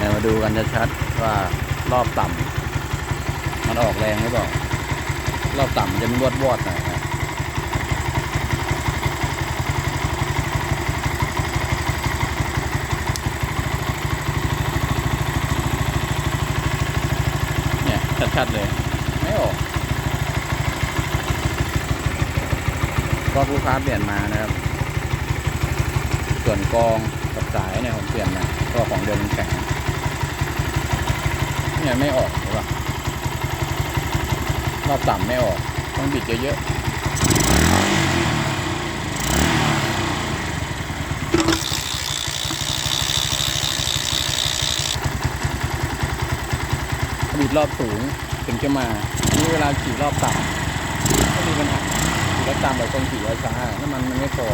เดี๋ยวมาดูกันชัดๆว่ารอบต่ำมันออกแรงหรือเปล่ารอบต่ำจะมีวอดวอดหน่อยเนี่ยชัดๆเลย ไม่ออกก็ลูกค้าเปลี่ยนมานะครับ ส่วนกองกับสายเนี่ยผมเปลี่ยนมาก็ของเดิมมันแข็ง เนี่ยไม่ออกหรือเปล่ารอบต่ำไม่ออก ต้องบิดเยอะๆบิดรอบสูงถึงจะมา นี่เวลาขี่รอบต่ำก็มีปัญหาขี่รอบต่ำแบบคนขี่ช้าน้ำมันมันไม่พอ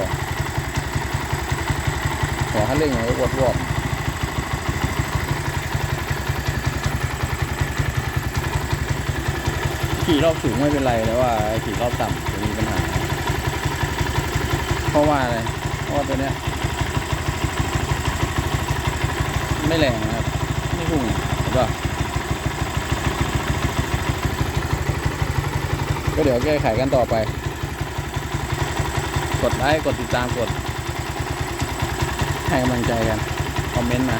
ขอให้เร่งไว้วอดวอด ขี่รอบสูงไม่เป็นไรแต่ว่าขี่รอบต่ำจะมีปัญหา เพราะว่าอะไรเพราะว่าตัวเนี้ย ไม่แรงนะครับ ไม่พุ่งเห็นปะก็เดี๋ยวแก้ไขกันต่อไป กดไลค์กดติดตามกด ให้กำลังใจกัน คอมเมนต์มา